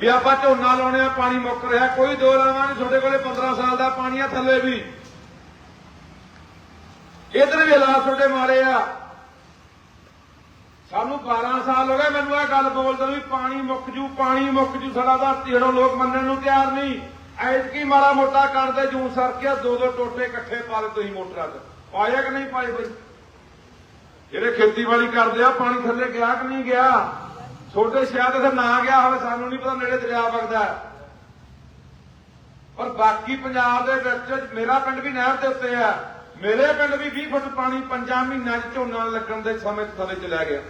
ਵੀ ਆਪਾਂ ਝੋਨਾ ਲਾਉਣੇ ਆ, ਪਾਣੀ ਮੁੱਕ ਰਿਹਾ, ਕੋਈ ਦੋ ਲਾਵਾਂ ਨਹੀਂ, ਤੁਹਾਡੇ ਕੋਲੇ 15 ਸਾਲ ਦਾ ਪਾਣੀ ਆ ਥੱਲੇ ਵੀ। ਇਧਰ ਵੀ ਹਾਲਾਤ ਤੁਹਾਡੇ ਮਾਰੇ ਆ। ਸਾਨੂੰ 12 ਸਾਲ ਹੋ ਗਏ, ਮੈਨੂੰ ਇਹ ਗੱਲ ਬੋਲਦੇ ਵੀ ਪਾਣੀ ਮੁੱਕ ਜੂ, ਪਾਣੀ ਮੁੱਕ ਜੂ, ਸਾਡਾ ਦਾ ਹੜੋਂ ਲੋਕ ਮੰਨਣ ਨੂੰ ਤਿਆਰ ਨਹੀਂ। ਐਤਕੀ ਮਾੜਾ ਮੋਟਾ ਕਰਦੇ, ਜੂਨ ਸਰਕਿਆ ਦੋ ਦੋ ਟੋਟੇ ਇਕੱਠੇ ਪਾ ਦੇ ਤੁਸੀਂ ਮੋਟਰਾਂ 'ਚ। ਪਾਇਆ ਕਿ ਨਹੀਂ ਪਾਏ ਬਈ ਜਿਹੜੇ ਖੇਤੀਬਾੜੀ ਕਰਦੇ ਆ, ਪਾਣੀ ਥੱਲੇ ਗਿਆ ਕਿ ਨਹੀਂ ਗਿਆ? ਤੁਹਾਡੇ ਸ਼ਾਇਦ ਇੱਥੇ ਨਾ ਗਿਆ ਹੋਵੇ, ਸਾਨੂੰ ਨਹੀਂ ਪਤਾ ਨੇੜੇ ਦਰਿਆ ਵਗਦਾ। ਹੈ। ਪਰ ਬਾਕੀ ਪੰਜਾਬ ਦੇ ਵਿੱਚ ਮੇਰਾ ਪਿੰਡ ਵੀ ਨਹਿਰ ਦੇ ਉੱਤੇ ਆ। ਮੇਰੇ ਪਿੰਡ ਵੀ 20 ਫੁੱਟ ਪਾਣੀ ਪੰਜਾਂ ਮਹੀਨਿਆਂ 'ਚ ਝੋਨਾ ਲੱਗਣ ਦੇ ਸਮੇਂ 'ਚ ਥੱਲੇ ਚਲਾ ਗਿਆ।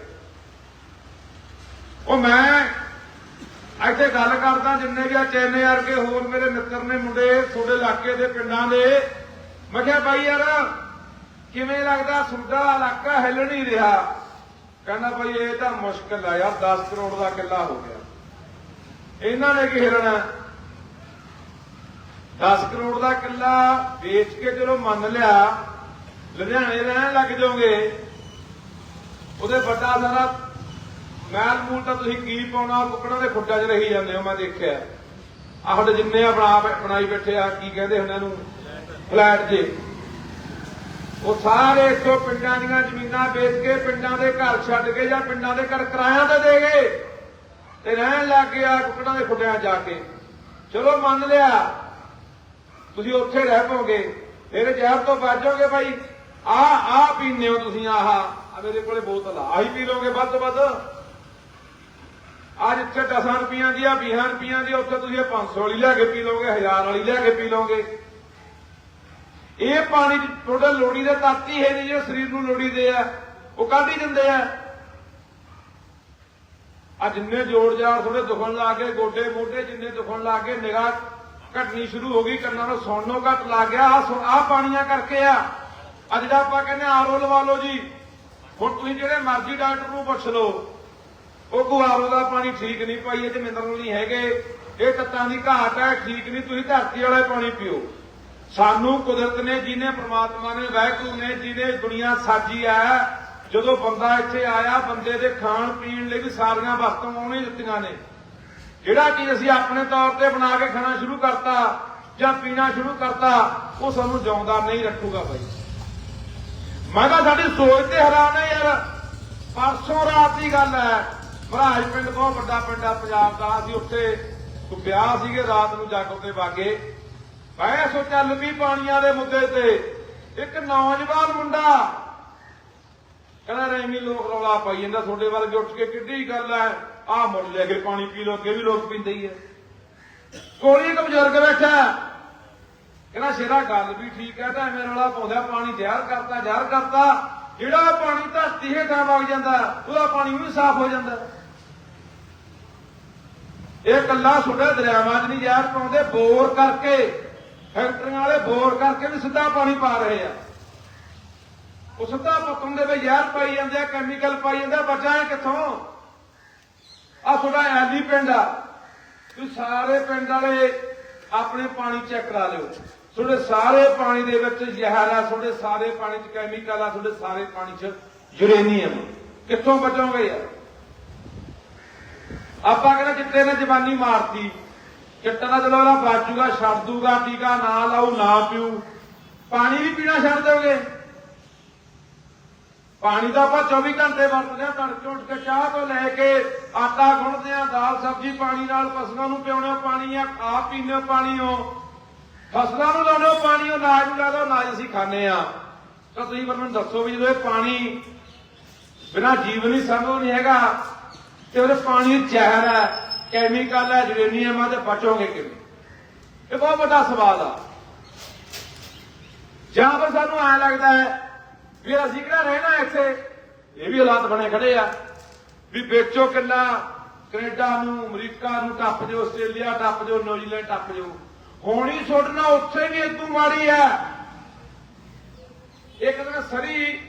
ਉਹ ਮੈਂ ਇੱਥੇ ਗੱਲ ਕਰਦਾ, ਜਿੰਨੇ ਵੀ ਆ ਚੈਨੇ ਵਰਗੇ ਹੋਰ ਮੇਰੇ ਮਿੱਤਰ ਨੇ, ਮੁੰਡੇ ਤੁਹਾਡੇ ਇਲਾਕੇ ਦੇ ਪਿੰਡਾਂ ਦੇ। ਮੈਂ ਕਿਹਾ, ਬਾਈ ਯਾਰ, ਕਿਵੇਂ ਲੱਗਦਾ? ਸੁੱਡਾ ਇਲਾਕਾ ਹਿੱਲ ਨਹੀਂ ਰਿਹਾ। ਕਹਿੰਦਾ ਬਾਈ ਇਹ ਤਾਂ ਮੁਸ਼ਕਲ ਆ ਯਾਰ 10 ਕਰੋੜ ਦਾ ਕਿੱਲਾ ਹੋ ਗਿਆ। ਇਹਨਾਂ ਨੇ ਕੀ ਹਿਲਣਾ 10 ਕਰੋੜ ਦਾ ਕਿੱਲਾ ਵੇਚ ਕੇ ਚਲੋ ਮੰਨ ਲਿਆ ਲੁਧਿਆਣੇ ਰਹਿਣ ਲੱਗ ਜਾਓਗੇ ਉਹਦੇ ਵੱਡਾ ਸਾਰਾ ਮੈਲ ਮੂਲ ਤਾਂ ਤੁਸੀਂ ਕੀ ਪਾਉਣਾ ਕੁੱਕੜਾਂ ਦੇ ਖੁੱਡਾਂ 'ਚ ਰਹੀ ਜਾਂਦੇ ਹੋ ਮੈਂ ਦੇਖਿਆ। ਆਹ ਜਿੰਨੇ ਆ ਬਣਾ ਬਣਾਈ ਬੈਠੇ ਆ ਕੀ ਕਹਿੰਦੇ ਹੁੰਦੇ ਨੂੰ ਫਲੈਟ ਜੇ। ਉਹ ਸਾਰੇ ਇੱਥੋਂ ਪਿੰਡਾਂ ਦੀਆਂ ਜ਼ਮੀਨਾਂ ਵੇਚ ਕੇ ਪਿੰਡਾਂ ਦੇ ਘਰ ਛੱਡ ਕੇ ਜਾਂ ਪਿੰਡਾਂ ਦੇ ਘਰ ਕਿਰਾਇਆ ਤੇ ਦੇ ਗਏ ਤੇ ਰਹਿਣ ਲੱਗ ਗਿਆ ਕੁੱਕੜਾਂ ਦੇ ਖੁੱਡਿਆਂ ਜਾ ਕੇ। ਚਲੋ ਮੰਨ ਲਿਆ, ਤੁਸੀਂ ਉੱਥੇ ਰਹਿ ਪੋਗੇ ਫਿਰ ਜ਼ਹਿਰ ਤੋਂ ਬਚੋਗੇ ਭਾਈ। ਆ ਆ ਪੀਨੇ ਹੋ ਤੁਸੀਂ ਆਹ, ਆ ਮੇਰੇ ਕੋਲੇ ਬੋਤਲ ਆ, ਆਹੀ ਪੀ ਲੋਗੇ ਵੱਧ ਤੋਂ ਵੱਧ। ਅੱਜ ਇੱਥੇ 10 ਰੁਪਈਆਂ ਦੀ ਆ 20 ਰੁਪਈਆਂ ਦੀ ਉੱਥੇ ਤੁਸੀਂ ਇਹ 500 ਵਾਲੀ ਲੈ ਕੇ ਪੀ ਲੋਗੇ 1000 ਵਾਲੀ ਲੈ ਕੇ ਪੀ ਲੋਗੇ ਇਹ ਪਾਣੀ ਚ ਤੁਹਾਡੇ ਲੋੜੀ ਦੇ ਤੱਤ ਹੀ ਹੈ ਨਹੀਂ ਜੋ ਸਰੀਰ ਨੂੰ ਲੋੜੀ ਦੇ ਆ। ਉਹ ਕੱਢ ਹੀ ਦਿੰਦੇ ਆ। ਆ ਜਿੰਨੇ ਜੋੜ ਜਾੜ ਥੋੜੇ ਦੁਖਣ ਲੱਗ ਗਏ ਗੋਡੇ ਮੋਢੇ ਜਿੰਨੇ ਦੁਖਣ ਲੱਗ ਗਏ ਨਿਗਾਹ ਘਟਣੀ ਸ਼ੁਰੂ ਹੋ ਗਈ, ਕੰਨਾਂ ਨੂੰ ਸੁਣਨੋਂ ਘਟ ਲੱਗ ਗਿਆ। ਆ ਆ ਪਾਣੀਆਂ ਕਰਕੇ ਆ। ਅੱਜ ਜਿਹੜਾ ਆਪਾਂ ਕਹਿੰਦੇ ਆਰਓ ਲਵਾ ਲਓ ਜੀ। ਹੁਣ ਤੁਸੀਂ ਜਿਹੜੇ ਮਰਜ਼ੀ ਡਾਕਟਰ ਨੂੰ ਪੁੱਛ ਲਓ, ਉਹ ਗੁਆਰੋ ਦਾ ਪਾਣੀ ਠੀਕ ਨਹੀਂ ਪਾਈ, ਇਹ ਤੇ ਮਿਨਰਲ ਨਹੀਂ ਹੈਗੇ। ਇਹ ਤੱਤਾਂ ਦੀ ਘਾਟ ਹੈ, ਠੀਕ ਨਹੀਂ, ਤੁਸੀਂ ਧਰਤੀ ਵਾਲਾ ਪਾਣੀ ਪੀਓ। ਸਾਨੂੰ ਕੁਦਰਤ ਨੇ, ਜਿਹਨੇ ਪ੍ਰਮਾਤਮਾ ਨੇ, ਵਾਹਿਗੁਰੂ ਨੇ, ਜਿਹਨੇ ਦੁਨੀਆ ਸਾਜੀ ਹੈ ਜਦੋਂ ਬੰਦਾ ਇੱਥੇ ਆਇਆ, ਬੰਦੇ ਦੇ ਖਾਣ ਪੀਣ ਲਈ ਵੀ ਸਾਰੀਆਂ ਵਸਤੂਆਂ ਉਹਨੇ ਦਿੱਤੀਆਂ ਨੇ। ਜਿਹੜਾ ਚੀਜ਼ ਅਸੀਂ ਆਪਣੇ ਤੌਰ ਤੇ ਬਣਾ ਕੇ ਖਾਣਾ ਸ਼ੁਰੂ ਕਰਤਾ ਜਾਂ ਪੀਣਾ ਸ਼ੁਰੂ ਕਰਤਾ, ਉਹ ਸਾਨੂੰ ਜਿਉਂਦਾ ਨਹੀਂ ਰੱਖੂਗਾ ਬਾਈ। ਮੈਂ ਤਾਂ ਸਾਡੀ ਸੋਚ ਤੇ ਹੈਰਾਨ ਹੈ ਯਾਰ। ਪਰਸੋਂ ਰਾਤ ਦੀ ਗੱਲ ਹੈ। ਮਹਾਰਾਜ ਪਿੰਡ ਬਹੁਤ ਵੱਡਾ ਪਿੰਡ ਆ, ਪੰਜਾਬ ਦਾ। ਅਸੀਂ ਉੱਥੇ ਵਿਆਹ ਸੀਗੇ, ਰਾਤ ਨੂੰ ਜਾਗੋ ਤੇ ਵਾਗੇ। ਮੈਂ ਸੋ ਚੱਲ ਵੀ ਪਾਣੀਆਂ ਦੇ ਮੁੱਦੇ ਤੇ। ਇੱਕ ਨੌਜਵਾਨ ਮੁੰਡਾ। ਕਹਿੰਦਾ ਰੈਮੀ ਲੋਕ ਰੌਲਾ ਪਾਈ ਜਾਂਦਾ, ਤੁਹਾਡੇ ਵੱਲ ਉੱਠ ਕੇ ਕਿੱਡੀ ਗੱਲ ਹੈ ਆਹ ਮੁੱਲ ਲੈ ਕੇ ਪਾਣੀ ਪੀ ਲੋ ਅੱਗੇ ਵੀ ਲੋਕ ਪੀਂਦੇ ਹੀ ਐ। ਕੋਲੀ ਇੱਕ ਬਜ਼ੁਰਗ ਬੈਠਾ। ਕਹਿੰਦਾ, ਸ਼ੇਰਾ, ਗੱਲ ਵੀ ਠੀਕ ਹੈ ਤਾਂ ਐਵੇਂ ਰੌਲਾ ਪਾਉਂਦਾ, ਪਾਣੀ ਜ਼ਹਿਰ ਕਰਤਾ ਜ਼ਹਿਰ ਕਰਤਾ। ਜਿਹੜਾ ਪਾਣੀ ਧਰਤੀ ਹੇਠਾਂ ਵਗ ਜਾਂਦਾ, ਉਹਦਾ ਪਾਣੀ ਵੀ ਸਾਫ਼ ਹੋ ਜਾਂਦਾ। ਇਹ ਕੱਲਾ ਸੁੱਡਾ ਦਰਿਆਵਾਂ 'ਚ ਨਹੀਂ ਜ਼ਹਿਰ ਪਾਉਂਦੇ, ਬੋਰ ਕਰਕੇ ਫੈਕਟਰੀਆਂ ਵਾਲੇ ਬੋਰ ਕਰਕੇ ਵੀ ਸਿੱਧਾ ਪਾਣੀ ਪਾ ਰਹੇ ਆ। ਉਹ ਸਿੱਧਾ ਪੁੱਤਨ ਦੇ ਵਿੱਚ ਜ਼ਹਿਰ ਪਾਈ ਜਾਂਦੇ ਆ ਕੈਮੀਕਲ ਪਾਈ ਜਾਂਦੇ ਆ ਬਚਾਏ ਕਿੱਥੋਂ? ਆ ਤੁਹਾਡਾ ਐਲੀ ਪਿੰਡ ਆ। ਤੁਸੀਂ ਸਾਰੇ ਪਿੰਡ ਵਾਲੇ ਆਪਣੇ ਪਾਣੀ ਚੈੱਕ ਕਰਾ ਲਿਓ। ਤੁਹਾਡੇ ਸਾਰੇ ਪਾਣੀ ਦੇ ਵਿੱਚ ਜ਼ਹਿਰ ਆ, ਤੁਹਾਡੇ ਸਾਰੇ ਪਾਣੀ 'ਚ ਕੈਮੀਕਲ ਆ, ਤੁਹਾਡੇ ਸਾਰੇ ਪਾਣੀ 'ਚ ਯੂਰੇਨੀਅਮ ਕਿੱਥੋਂ ਬਚੋਗੇ ਯਾਰ? ਆਪਾਂ ਕਹਿੰਦੇ ਚਿੱਟੇ ਨੇ ਜਵਾਨੀ ਮਾਰਤੀ। ਚਿੱਟਾ ਦਾ ਚਲੋ ਇਹਦਾ ਬਾਜੂਗਾ ਛੱਡ ਦੂਗਾ, ਟੀਕਾ ਨਾ ਲਾਉ ਨਾ ਪੀਊ। ਪਾਣੀ ਵੀ ਪੀਣਾ ਛੱਡ ਦੋਗੇ ਪਾਣੀ ਤਾਂ ਆਪਾਂ 24 ਘੰਟੇ ਵਰਤਦੇ ਆ ਤੜਕੇ ਉੱਠ ਕੇ ਚਾਹ ਤੋਂ ਲੈ ਕੇ ਆਟਾ ਗੁੰਨਦੇ ਆ ਦਾਲ, ਸਬਜ਼ੀ ਪਾਣੀ ਨਾਲ, ਪਸ਼ੂਆਂ ਨੂੰ ਪਿਉਣੇ ਪਾਣੀ ਆ ਆਪ ਪੀਨੇ ਪਾਣੀ ਹੋ ਫਸਲਾਂ ਨੂੰ ਲਾਉਣੇ ਪਾਣੀ ਹੋ ਨਾਜ ਨੂੰ ਲਾਦੋ ਨਾਜ ਅਸੀਂ ਖਾਂਦੇ ਆ ਤਾਂ ਤੁਸੀਂ ਮੈਨੂੰ ਦੱਸੋ ਵੀ ਜਦੋਂ ਇਹ ਪਾਣੀ ਬਿਨਾ ਜੀਵਨ ਹੀ ਸੰਭਵ ਨਹੀਂ ਹੈਗਾ, ਤੇ ਉਹਦੇ ਪਾਣੀ ਜ਼ਹਿਰ ਹੈ। ਕੈਮੀਕਲ ਹੈ ਯੂਰੇਨੀਅਮ ਹੈ ਤੇ ਬਚੋਗੇ ਕਿਵੇਂ? ਇਹ ਬਹੁਤ ਵੱਡਾ ਸਵਾਲ ਆ। ਜਾਂ ਫਿਰ ਸਾਨੂੰ ਐ ਲੱਗਦਾ ਹੈ ਵੀ ਅਸੀਂ ਕਿਹੜਾ ਰਹਿਣਾ ਇੱਥੇ? ਇਹ ਵੀ ਹਾਲਾਤ ਬਣੇ ਖੜੇ ਆ। ਵੀ ਵੇਚੋ ਕਿੱਲਾ ਕੈਨੇਡਾ ਨੂੰ, ਅਮਰੀਕਾ ਨੂੰ ਟੱਪ ਜਾਓ, ਆਸਟ੍ਰੇਲੀਆ ਟੱਪ ਜਾਓ, ਨਿਊਜ਼ੀਲੈਂਡ ਟੱਪ ਜਾਓ। ਹੋਣੀ ਛੋੜਨਾ ਉੱਥੇ ਵੀ ਇਤੋਂ ਮਾੜੀ ਆ। ਇੱਕ ਦਿਨ ਸਰੀ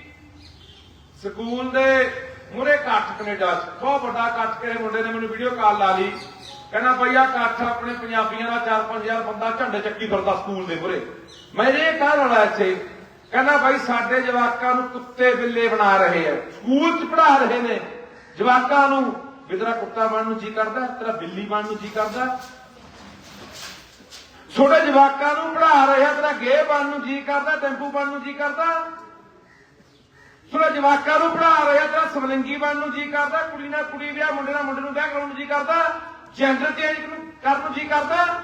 ਸਕੂਲ ਦੇ ਮੁਰੇ ਇਕੱਠ ਕੈਨੇਡਾ ਚ। ਬਹੁਤ ਵੱਡਾ ਇਕੱਠ ਕਿਸੇ ਮੁੰਡੇ ਨੇ, ਮੈਨੂੰ ਵੀਡੀਓ ਕਾਲ ਲਾ ਲਈ। ਕਹਿੰਦਾ ਭਈਆ ਇਕੱਠ ਆਪਣੇ ਪੰਜਾਬੀਆਂ ਦਾ 4-5000 ਬੰਦਾ ਝੰਡੇ ਚੱਕੀ ਫਿਰਦਾ ਸਕੂਲ ਦੇ ਮੁਰੇ ਮੈਂ ਇਹ ਕਹਿ ਇੱਥੇ, ਕਹਿੰਦਾ ਭਾਈ ਸਾਡੇ ਜਵਾਕਾਂ ਨੂੰ ਕੁੱਤੇ ਬਿੱਲੇ ਬਣਾ ਰਹੇ ਆ। ਸਕੂਲ ਚ ਪੜਾ ਰਹੇ ਨੇ। ਜਵਾਕਾਂ ਨੂੰ, ਵੀ ਤੇਰਾ ਕੁੱਤਾ ਬਣਨ ਨੂੰ ਜੀ ਕਰਦਾ, ਤੇਰਾ ਬਿੱਲੀ ਬਣਨ ਨੂੰ ਜੀ ਕਰਦਾ। ਛੋਟੇ ਜਵਾਕਾਂ ਨੂੰ ਪੜ੍ਹਾ ਰਿਹਾ ਤੇਰਾ ਗੇ ਬਣਨ ਨੂੰ ਜੀ ਕਰਦਾ ਟੈਂਪੂ ਬਣਨ ਨੂੰ ਜੀ ਕਰਦਾ। ਛੋਟੇ ਜਵਾਕਾਂ ਨੂੰ ਪੜ੍ਹਾ ਰਿਹਾ ਤੇਰਾ ਸਮਲਿੰਗੀ ਬਣਨ ਨੂੰ ਜੀ ਕਰਦਾ, ਕੁੜੀ ਨਾਲ ਕੁੜੀ ਵਿਆਹ, ਮੁੰਡੇ ਨਾਲ ਮੁੰਡੇ ਨੂੰ ਵਿਆਹ ਕਰਾਉਣ ਨੂੰ ਜੀ ਕਰਦਾ ਜੈਂਡਰ ਚੇਂਜ ਕਰਨ ਨੂੰ ਜੀ ਕਰਦਾ।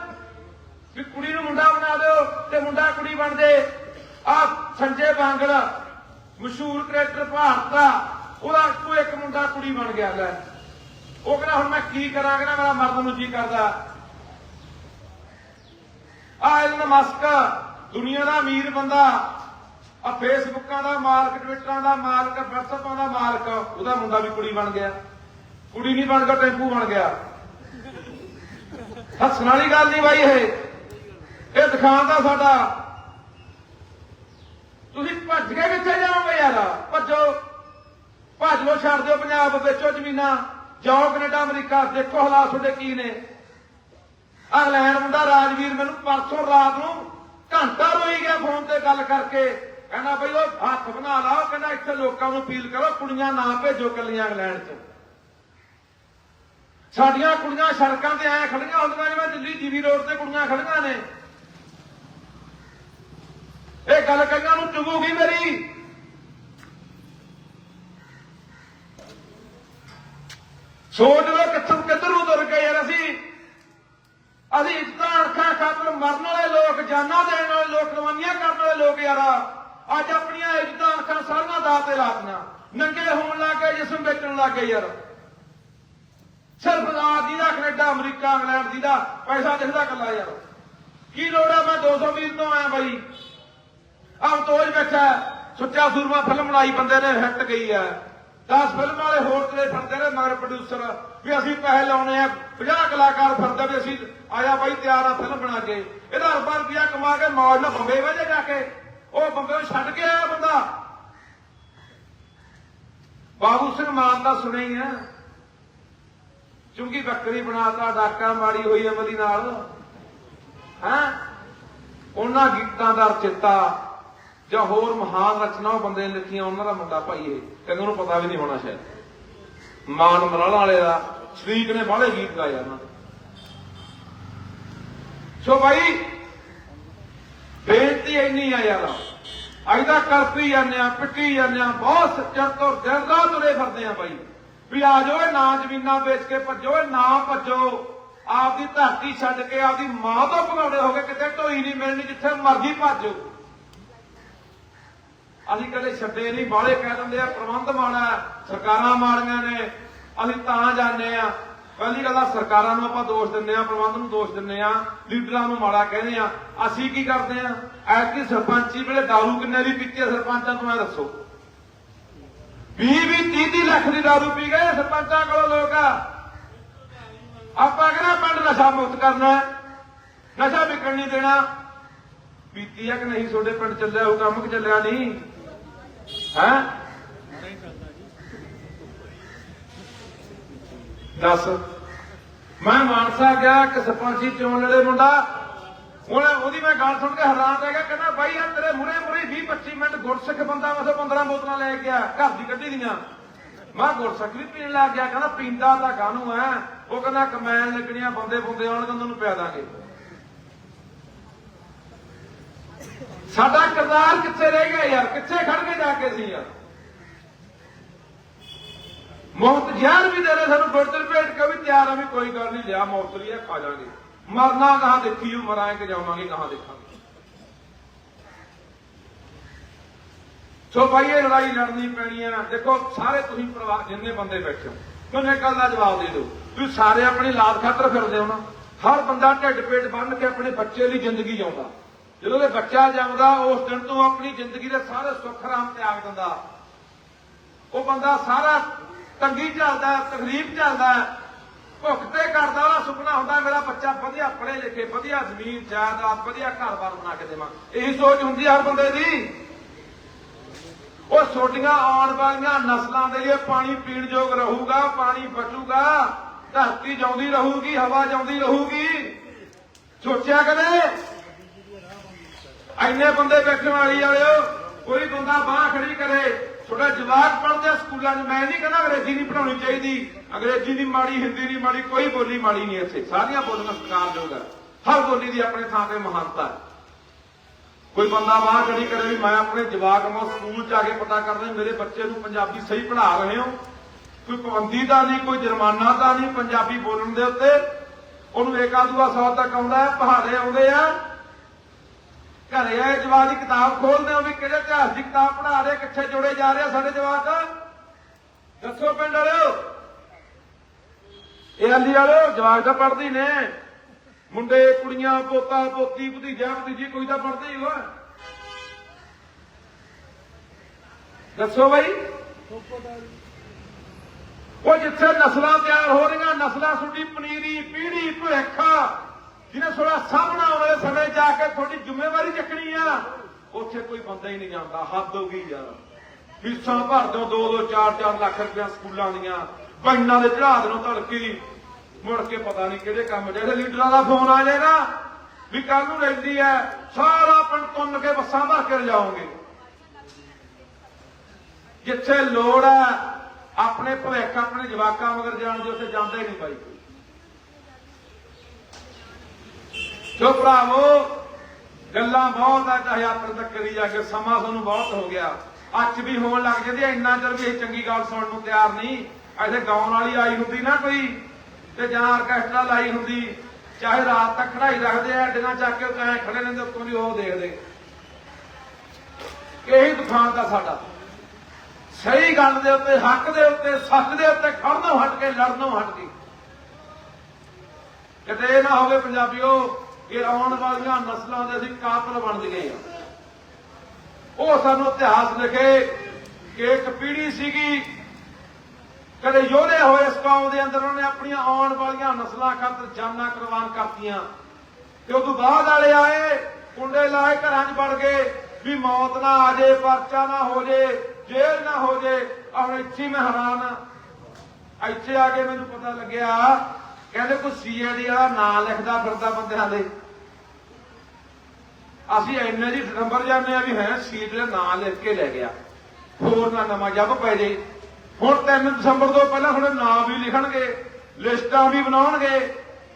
ਵੀ ਕੁੜੀ ਨੂੰ ਮੁੰਡਾ ਬਣਾ ਦਿਓ ਤੇ ਮੁੰਡਾ ਕੁੜੀ ਬਣ ਜੇ। ਆ ਸੰਜੇ ਬਾਂਗੜ ਮਸ਼ਹੂਰ ਕਰੈਕਟਰ ਭਾਰਤ ਦਾ ਉਹਦਾ ਕੋਈ ਇੱਕ ਮੁੰਡਾ ਕੁੜੀ ਬਣ ਗਿਆ ਲੈ। ਉਹ ਕਹਿੰਦਾ, ਹੁਣ ਮੈਂ ਕੀ ਕਰਾਂ? ਕਹਿੰਦਾ, ਮੇਰਾ ਮਰਦ ਨੂੰ ਜੀ ਕਰਦਾ। ਆ ਐਲਨ ਮਸਕ ਦੁਨੀਆ ਦਾ ਅਮੀਰ ਬੰਦਾ। ਆ ਫੇਸਬੁੱਕਾਂ ਦਾ ਮਾਲਕ ਟਵਿੱਟਰਾਂ ਦਾ ਮਾਲਕ ਵਟਸਐਪਾਂ ਦਾ ਮਾਲਕ, ਉਹਦਾ ਮੁੰਡਾ ਵੀ ਕੁੜੀ ਬਣ ਗਿਆ। ਕੁੜੀ ਨਹੀਂ ਬਣ ਗਿਆ, ਟੈਂਪੂ ਬਣ ਗਿਆ। ਹੱਸਣ ਵਾਲੀ ਗੱਲ ਨਹੀਂ ਬਾਈ ਇਹ। ਇਹ ਦਿਖਾਉਣ ਦਾ ਸਾਡਾ। ਤੁਸੀਂ ਭੱਜ ਕੇ ਕਿੱਥੇ ਜਾਓਗੇ ਯਾਰ? ਭੱਜੋ। ਭੱਜ ਲੋ ਛੱਡ ਦਿਓ ਪੰਜਾਬ ਵਿੱਚੋਂ ਜ਼ਮੀਨਾਂ। ਜਾਓ ਕੈਨੇਡਾ, ਅਮਰੀਕਾ। ਦੇਖੋ ਹਾਲਾਤ ਤੁਹਾਡੇ ਕੀ ਨੇ। ਇੰਗਲੈਂਡ ਮੁੰਡਾ ਰਾਜਵੀਰ ਮੈਨੂੰ ਪਰਸੋਂ ਰਾਤ ਨੂੰ ਘੰਟਾ ਰੋਈ ਗਿਆ ਫੋਨ ਤੇ ਗੱਲ ਕਰਕੇ। ਕਹਿੰਦਾ ਬਈ ਉਹ ਹੱਥ ਬਣਾ ਲਾਓ ਕਹਿੰਦਾ ਇੱਥੇ ਲੋਕਾਂ ਨੂੰ ਅਪੀਲ ਕਰੋ, ਕੁੜੀਆਂ ਨਾ ਭੇਜੋ ਕੱਲੀਆਂ ਇੰਗਲੈਂਡ 'ਚ। ਸਾਡੀਆਂ ਕੁੜੀਆਂ ਸੜਕਾਂ ਤੇ ਐ ਖੜੀਆਂ ਹੁੰਦੀਆਂ ਜਿਵੇਂ ਦਿੱਲੀ ਜੀਵੀ ਰੋਡ ਤੇ ਕੁੜੀਆਂ ਖੜੀਆਂ ਨੇ। ਇਹ ਗੱਲ ਕਈਆਂ ਨੂੰ ਚੁਗੂਗੀ ਮੇਰੀ। ਸੋਚ ਲਓ ਕਿੱਥੋਂ ਕਿੱਧਰ ਨੂੰ ਤੁਰ ਗਏ ਯਾਰ ਅਸੀਂ। ਅਸੀਂ ਇੱਜ਼ਤਾਂ ਅੱਖਾਂ ਖਾਤਰ ਮਰਨ ਵਾਲੇ ਲੋਕ, ਜਾਨਾਂ ਦੇਣ ਵਾਲੇ ਲੋਕ ਰਵਾਨੀਆਂ ਕਰਨ ਵਾਲੇ ਲੋਕ ਯਾਰ। ਅੱਜ ਆਪਣੀਆਂ ਇੱਜ਼ਤਾਂ ਅੱਖਾਂ ਸਾਰੀਆਂ ਦਾਅ ਤੇ ਲਾਤੀਆਂ। ਨੰਗੇ ਹੋਣ ਲੱਗ ਗਏ, ਜਿਸਮ ਵੇਚਣ ਲੱਗ ਯਾਰ। ਸਿਰਫ ਆਜ਼ਾਦ ਦੀ ਦਾ, ਕੈਨੇਡਾ, ਅਮਰੀਕਾ, ਇੰਗਲੈਂਡ ਦੀ ਦਾ ਪੈਸਾ ਦਿਖਦਾ ਕੱਲਾ ਯਾਰ। ਕੀ ਲੋੜ ਆ ਮੈਂ 200 ਮੀਲ ਤੋਂ ਆਇਆ ਬਾਈ। ਆਮ ਬੈਠਾ ਸੁੱਚਾ ਸੂਰਮਾ ਫਿਲਮ ਬਣਾਈ ਬੰਦੇ ਨੇ, ਹਿੱਟ ਗਈ ਆ 10 ਫਿਲਮ ਵਾਲੇ ਹੋਰ ਤੇਰੇ ਫਿਰਦੇ ਨੇ ਮਗਰ ਪ੍ਰੋਡਿਊਸਰ ਵੀ ਅਸੀਂ ਪੈਸੇ ਲਾਉਣੇ ਆ 50 ਕਲਾਕਾਰ ਫਿਰਦੇ ਵੀ ਅਸੀਂ ਆਇਆ ਬਾਈ ਤਿਆਰ ਆ ਫਿਲਮ ਬਣਾ ਕੇ। ਇਹਦਾ ਅਰਬਾਂ ਰੁਪਿਆ ਕਮਾ ਕੇ ਮੌਜ ਨਾਲ ਬੰਬੇ ਵਜੇ ਜਾ ਕੇ। ਉਹ ਬੰਬੇ ਨੂੰ ਛੱਡ ਕੇ ਆਇਆ ਬੰਦਾ। ਬਾਬੂ ਸਿੰਘ ਮਾਨ ਦਾ ਸੁਣਿਆ ਹੀ ਆ। ਚੁੰਗੀ ਬੱਕਰੀ ਬਣਾਤਾ, ਡਾਕਾ ਮਾਰੀ ਹੋਈ ਅਮਲੀ ਨਾਲ। ਹੈਂ? ਉਹਨਾਂ ਗੀਤਾਂ ਦਾ ਰਚਿਤਾ ਜਾਂ ਹੋਰ ਮਹਾਨ ਰਚਨਾ ਉਹ ਬੰਦੇ ਨੇ ਲਿਖੀਆਂ, ਉਹਨਾਂ ਦਾ ਮੁੰਡਾ ਭਾਈ ਇਹ। ਕਹਿੰਦੇ ਉਹਨੂੰ ਪਤਾ ਵੀ ਨਹੀਂ ਹੋਣਾ ਸ਼ਾਇਦ। ਮਾਨ ਮਰਾਲਾ ਵਾਲੇ ਦਾ, ਸ਼ਰੀਕ ਨੇ ਬਾਹਲੇ ਗੀਤ ਗਾਇਆ ਉਹਨਾਂ ਸੋ ਭਾਈ ਬੇਨਤੀ ਇੰਨੀ ਆ ਯਾਰ। ਅੱਜ ਦਾ ਕਰਪੀ ਜਾਂਦੇ ਆ, ਪਿੱਟੀ ਜਾਂਦੇ ਆ, ਬਹੁਤ ਚਿਰ ਤੋਂ ਦਿਨ ਰਾਤ ਤੁਰੇ ਫਿਰਦੇ ਆ ਭਾਈ ਵੀ ਆ ਜਾਓ, ਇਹ ਨਾ ਜ਼ਮੀਨਾਂ ਵੇਚ ਕੇ ਭੱਜੋ, ਇਹ ਨਾ ਭੱਜੋ। ਆਪਦੀ ਧਰਤੀ ਛੱਡ ਕੇ ਆਪਦੀ ਮਾਂ ਤੋਂ ਭਗਾਉਣੇ ਹੋ ਗਏ ਕਿਤੇ ਢੋਈ ਨਹੀਂ ਮਿਲਣੀ, ਜਿੱਥੇ ਮਰਜ਼ੀ ਭੱਜੋ। ਅਸੀਂ ਕਦੇ ਛੱਡੇ ਨਹੀਂ, ਬਾਹਲੇ ਕਹਿ ਦਿੰਦੇ ਆ, ਪ੍ਰਬੰਧ ਮਾੜਾ, ਸਰਕਾਰਾਂ ਮਾੜੀਆਂ ਨੇ, ਅਸੀਂ ਤਾਂ ਜਾਂਦੇ ਆ। ਪਹਿਲੀ ਗੱਲ ਆ, ਸਰਕਾਰਾਂ ਨੂੰ ਆਪਾਂ ਦੋਸ਼ ਦਿੰਦੇ ਆ, ਪ੍ਰਬੰਧ ਨੂੰ ਦੋਸ਼ ਦਿੰਦੇ ਆ, ਲੀਡਰਾਂ ਨੂੰ ਮਾੜਾ ਕਹਿੰਦੇ ਆ। ਅਸੀਂ ਕੀ ਕਰਦੇ ਆ? ਐਤਕੀ ਸਰਪੰਚੀ ਵੇਲੇ ਦਾਰੂ ਕਿੰਨੇ ਦੀ ਪੀਤੀ ਆ ਸਰਪੰਚਾਂ ਤੋਂ ਐ ਦੱਸੋ। 20 20 30 30 ਲੱਖ ਦੀ ਦਾਰੂ ਪੀ ਗਏ ਸਰਪੰਚਾਂ ਕੋਲੋਂ ਲੋਕ। ਆ ਆਪਾਂ ਕਹਿੰਦਾ ਪਿੰਡ ਨਸ਼ਾ ਮੁਕਤ ਕਰਨਾ ਨਸ਼ਾ ਵਿਕਣ ਨਹੀਂ ਦੇਣਾ। ਪੀਤੀ ਆ ਕਿ ਨਹੀਂ? ਤੁਹਾਡੇ ਪਿੰਡ ਚੱਲਿਆ ਉਹ ਕੰਮ ਕਿ ਚੱਲਿਆ ਨਹੀਂ? ਹੈ? ਦੱਸ। ਮੈਂ ਮਾਨਸਾ ਗਿਆ ਕਿ ਸਰਪੰਚੀ ਚੋਣ ਲੜੇ ਮੁੰਡਾ। ਹੁਣ ਉਹਦੀ ਮੈਂ ਗੱਲ ਸੁਣ ਕੇ ਹੈਰਾਨ ਰਹਿ ਗਿਆ, ਕਹਿੰਦਾ, ਬਾਈ ਆ ਤੇਰੇ ਮੂਰੇ ਮੂਰੇ 20 25 ਮਿੰਟ ਗੁਰਸਿੱਖ ਬੰਦਾ ਵਸੇ 15 ਬੋਤਲਾਂ ਲੈ ਕੇ ਆ, ਘਰ ਦੀ ਕੱਢੀ ਦੀਆਂ। ਮੈਂ ਗੁਰਸਿੱਖ ਵੀ ਪੀਣ ਲੱਗ ਗਿਆ, ਕਹਿੰਦਾ, ਪੀਂਦਾ ਤਾਂ ਕਾਹਨੂੰ ਐ? ਉਹ ਕਹਿੰਦਾ ਕਮੈਨ ਲੱਗਣੀਆਂ ਬੰਦੇ ਬੰਦੇ ਆਉਣਗੇ ਤੁਹਾਨੂੰ ਪਿਆ ਦਾਂਗੇ। ਸਾਡਾ ਕਿਰਦਾਰ ਕਿੱਥੇ ਰਹਿ ਗਿਆ ਯਾਰ? ਕਿੱਥੇ ਖੜ ਕੇ ਜਾ ਕੇ ਸੀ ਯਾਰ ਮੌਤ ਜ਼ਹਿਰ ਵੀ ਦੇ ਦੇ ਸਾਨੂੰ ਗੁਰਦਲ ਭੇਟ ਕੇ ਵੀ ਤਿਆਰ ਆ ਵੀ ਕੋਈ ਗੱਲ ਨਹੀਂ, ਲਿਆ ਮੌਤ ਲਈ ਖਾ ਜਾਾਂਗੇ ਮਰਨਾ ਕਹਾਂ ਦੇਖੀਓ ਮਰਾਂਗੇ ਕਿ ਜਾਵਾਂਗੇ ਕਹਾਂ ਦੇਖਾਂਗੇ। ਸੋ ਭਾਈ, ਇਹ ਲੜਾਈ ਲੜਨੀ ਪੈਣੀ ਆ। ਦੇਖੋ, ਸਾਰੇ ਤੁਸੀਂ ਪਰਿਵਾਰ, ਜਿੰਨੇ ਬੰਦੇ ਬੈਠੇ ਹੋ ਤੁਹਾਨੂੰ ਇੱਕ ਗੱਲ ਦਾ ਜਵਾਬ ਦੇ ਦਿਓ। ਤੁਸੀਂ ਸਾਰੇ ਆਪਣੀ ਲਾਦ ਖਾਤਰ ਫਿਰਦੇ ਹੋ ਨਾ। ਹਰ ਬੰਦਾ ਢਿੱਡ ਪੇਟ ਬੰਨ ਕੇ ਆਪਣੇ ਬੱਚੇ ਲਈ ਜ਼ਿੰਦਗੀ ਜਿਉਂਦਾ। ਜਦੋਂ ਇਹ ਬੱਚਾ ਜੰਮਦਾ ਉਸ ਦਿਨ ਤੋਂ ਆਪਣੀ ਜ਼ਿੰਦਗੀ ਦੇ ਸਾਰੇ ਸੁੱਖ ਆਰਾਮ ਤਿਆਗ ਦਿੰਦਾ। ਉਹ ਬੰਦਾ ਸਾਰਾ ਤੰਗੀ ਝੱਲਦਾ, ਤਕਲੀਫ ਝੱਲਦਾ, ਭੁੱਖ ਤੇ ਕਰਦਾ, ਉਹਦਾ ਸੁਪਨਾ ਹੁੰਦਾ, ਮੇਰਾ ਬੱਚਾ ਵਧੀਆ ਪੜ੍ਹੇ ਲਿਖੇ, ਵਧੀਆ ਜ਼ਮੀਨ, ਜਾਇਦਾਦ, ਵਧੀਆ ਘਰ-ਬਾਰ ਬਣਾ ਕੇ ਦੇਵਾਂ। ਇਹੀ ਸੋਚ ਹੁੰਦੀ ਹਰ ਬੰਦੇ ਦੀ। ਉਹ ਛੋਟੀਆਂ ਆਉਣ ਵਾਲੀਆਂ ਨਸਲਾਂ ਦੇ ਲਈ ਪਾਣੀ ਪੀਣ ਯੋਗ ਰਹੂਗਾ, ਪਾਣੀ ਬਚੂਗਾ, ਧਰਤੀ ਜਾਉਂਦੀ ਰਹੂਗੀ, ਹਵਾ ਜਾਉਂਦੀ ਰਹੂਗੀ। ਸੋਚਿਆ ਕਦੇ? ਐਨੇ ਬੰਦੇ ਬੈਠਣ ਵਾਲੀ ਵਾਲਿਓ, ਕੋਈ ਬੰਦਾ ਬਾਹ ਖੜੀ ਕਰੇ ਛੋਟਾ ਜਵਾਕ ਪੜ੍ਹਦੇ ਆ ਸਕੂਲਾਂ 'ਚ, ਮੈਂ ਨਹੀਂ ਕਹਿੰਦਾ ਅੰਗਰੇਜ਼ੀ ਨਹੀਂ ਪੜਾਉਣੀ ਚਾਹੀਦੀ। ਅੰਗਰੇਜ਼ੀ ਨਹੀਂ ਮਾੜੀ, ਹਿੰਦੀ ਨਹੀਂ ਮਾੜੀ, ਕੋਈ ਬੋਲੀ ਮਾੜੀ ਨਹੀਂ ਇੱਥੇ। ਸਾਰੀਆਂ ਬੋਲੀਆਂ ਸਤਿਕਾਰਯੋਗ ਆ। ਹਰ ਬੋਲੀ ਦੀ ਆਪਣੇ ਥਾਂ ਤੇ ਮਹਾਨਤਾ ਹੈ। ਕੋਈ ਬੰਦਾ ਬਾਹਰ ਜਿਹੜੀ ਕਰੇ ਵੀ ਮੈਂ ਆਪਣੇ ਜਵਾਕ ਨੂੰ ਸਕੂਲ 'ਚ ਆ ਕੇ ਪਤਾ ਕਰਦਾ ਮੇਰੇ ਬੱਚੇ ਨੂੰ ਪੰਜਾਬੀ ਸਹੀ ਪੜ੍ਹਾ ਰਹੇ ਹੋ। ਕੋਈ ਪਾਬੰਦੀ ਦਾ ਨਹੀਂ, ਕੋਈ ਜੁਰਮਾਨਾ ਤਾਂ ਨਹੀਂ, ਪੰਜਾਬੀ ਬੋਲਣ ਦੇ ਉੱਤੇ। ਉਹਨੂੰ ਏਕਾ ਦੂਆ ਸੌ ਤੱਕ ਆਉਂਦਾ ਪਹਾੜੇ ਆਉਂਦੇ ਆ। ਘਰੇ ਆਏ ਜਵਾਕ ਦੀ ਕਿਤਾਬ ਖੋਲਦੇ ਹੋ ਵੀ ਕਿਹੜੇ ਇਤਿਹਾਸ ਦੀ ਕਿਤਾਬ ਪੜ੍ਹਾ ਰਹੇ ਕਿੱਥੇ ਜੋੜੇ ਜਾ ਰਹੇ ਸਾਡੇ ਜਵਾਕ? ਦੱਸੋ ਪਿੰਡ ਵਾਲਿਓ। ਇਹ ਅੰਦੀ ਵਾਲਿਓ, ਜਵਾਕ ਤਾਂ ਪੜ੍ਹਦੀ ਨੇ। ਮੁੰਡੇ, ਕੁੜੀਆਂ, ਪੋਤਾ, ਪੋਤੀ, ਭਤੀਜਾ, ਭਤੀਜੀ, ਕੋਈ ਤਾਂ ਪੜਦਾ ਹੀ ਹੋਆ ਦੱਸੋ ਬਾਈ। ਉਹ ਜਿੱਥੇ ਨਸਲਾਂ ਤਿਆਰ ਹੋ ਰਹੀਆਂ, ਨਸਲਾਂ ਸੁੱਡੀ ਪਨੀਰੀ, ਪੀੜੀ, ਭੁੱਖ। ਜਿਹਨੇ ਥੋੜਾ ਸਾਹਮਣਾ ਆਉਣ ਵਾਲੇ ਸਮੇਂ ਜਾ ਕੇ ਤੁਹਾਡੀ ਜ਼ਿੰਮੇਵਾਰੀ ਚੱਕਣੀ ਆ, ਉੱਥੇ ਕੋਈ ਬੰਦਾ ਹੀ ਨਹੀਂ ਜਾਂਦਾ, ਹੱਦ ਹੋ ਗਈ ਯਾਰ ਫੀਸਾਂ ਭਰ ਦਿਓ 2-2 4-4 ਲੱਖ ਰੁਪਇਆ ਸਕੂਲਾਂ ਦੀਆਂ ਪੈਨਾਂ ਦੇ ਚੜਾ ਦਿਓ ਧੜਕੀ ਮੁੜ ਕੇ ਪਤਾ ਨਹੀਂ ਕਿਹੜੇ ਕੰਮ, ਜਿਹੜੇ ਲੀਡਰਾਂ ਦਾ ਫੋਨ ਆ ਜਾਏ ਨਾ, ਵੀ ਕੱਲ ਨੂੰ ਰਹਿੰਦੀ ਹੈ ਸਾਰਾ ਪਿੰਡ ਤੁੰਨ ਕੇ ਬੱਸਾਂ ਭਰ ਕੇ ਲਿਜਾਓਗੇ। ਜਿੱਥੇ ਲੋੜ ਹੈ ਆਪਣੇ ਭਵਿੱਖ, ਆਪਣੇ ਜਵਾਕਾਂ ਮਗਰ ਜਾਣ ਦੇ, ਉੱਥੇ ਜਾਂਦਾ ਹੀ ਨਹੀਂ ਬਾਈ। ਕੋਈ ਭਰਾਵੋ, ਗੱਲਾਂ ਬਹੁਤ ਆ, ਚਾਹੇ ਆਪਣੇ ਤੱਕ ਕਰੀ ਜਾ ਕੇ ਸਮਾਂ ਤੁਹਾਨੂੰ ਬਹੁਤ ਹੋ ਗਿਆ। ਅੱਜ ਵੀ ਹੋਣ ਲੱਗ ਜਾਂਦੀ ਐ ਇੰਨਾ ਚਿਰ ਵੀ ਇਹ ਚੰਗੀ ਗੱਲ ਸੁਣਨ ਨੂੰ ਤਿਆਰ ਨਹੀਂ। ਐਸੇ ਗਾਉਣ ਵਾਲੀ ਆਈ ਹੁੰਦੀ ਨਾ ਕੋਈ, ਤੇ ਜਾਂ ਆਰਕੈਸਟਰਾ ਲਾਈ ਹੁੰਦੀ, ਚਾਹੇ ਰਾਤ ਤੱਕ ਖੜਾਈ ਰੱਖਦੇ ਆ ਅੱਡੀਆਂ ਚੱਕ ਕੇ ਐ ਖੜੇ ਰਹਿੰਦੇ, ਉੱਤੋਂ ਦੀ ਉਹ ਦੇਖਦੇ। ਇਹੀ ਦੁਕਾਨ ਦਾ ਸਾਡਾ। ਸਹੀ ਗੱਲ ਦੇ ਉੱਤੇ, ਹੱਕ ਦੇ ਉੱਤੇ, ਸੱਚ ਦੇ ਉੱਤੇ ਖੜਨੋਂ ਹਟ ਕੇ, ਲੜਨੋਂ ਹਟ ਕੇ। ਕਿਤੇ ਇਹ ਨਾ ਹੋਵੇ ਪੰਜਾਬੀਓ ਕਿ ਆਉਣ ਵਾਲੀਆਂ ਨਸਲਾਂ ਦੇ ਅਸੀਂ ਕਾਤਲ ਬਣ ਗਏ ਆ। ਉਹ ਸਾਨੂੰ ਇਤਿਹਾਸ ਲਿਖੇ ਕਿ ਇੱਕ ਪੀੜ੍ਹੀ ਸੀਗੀ, ਕਦੇ ਯੋਧੇ ਹੋਏ ਇਸ ਕੌਮ ਦੇ ਅੰਦਰ, ਉਹਨੇ ਆਪਣੀਆਂ ਆਉਣ ਵਾਲੀਆਂ ਨਸਲਾਂ ਖਾਤਰ ਜਾਨਾਂ ਕੁਰਬਾਨ ਕਰਤੀਆਂ। ਤੇ ਉਦੋਂ ਬਾਅਦ ਵਾਲੇ ਆਏ, ਕੁੰਡੇ ਲਾਏ, ਘਰਾਂ 'ਚ ਵੜ ਗਏ, ਵੀ ਮੌਤ ਨਾ ਆ ਜੇ, ਪਰਚਾ ਨਾ ਹੋ ਜੇ, ਜੇਲ੍ਹ ਨਾ ਹੋ ਜੇ। ਹੁਣ ਇੱਥੇ ਮੈਂ ਹੈਰਾਨ ਆ। ਇੱਥੇ ਆ ਕੇ ਮੈਨੂੰ ਪਤਾ ਲੱਗਿਆ, ਕਹਿੰਦੇ ਕੋਈ ਸੀਆਈਡੀ ਵਾਲਾ ਨਾਂ ਲਿਖਦਾ ਫਿਰਦਾ ਬੰਦਿਆਂ ਦੇ। ਅਸੀਂ ਇੰਨੇ ਜੀ ਨੰਬਰ ਜਾਂਦੇ ਆ ਵੀ ਹੈ, ਸੀਟ ਦੇ ਨਾਂ ਲਿਖ ਕੇ ਲੈ ਗਿਆ। ਹੋਰ ਨਾ ਨਵਾਂ ਜੱਬ ਪੈ ਜੇ। ਹੁਣ 3 ਦਸੰਬਰ ਤੋਂ ਪਹਿਲਾਂ ਹੁਣ ਨਾਂ ਵੀ ਲਿਖਣਗੇ, ਲਿਸਟਾਂ ਵੀ ਬਣਾਉਣਗੇ।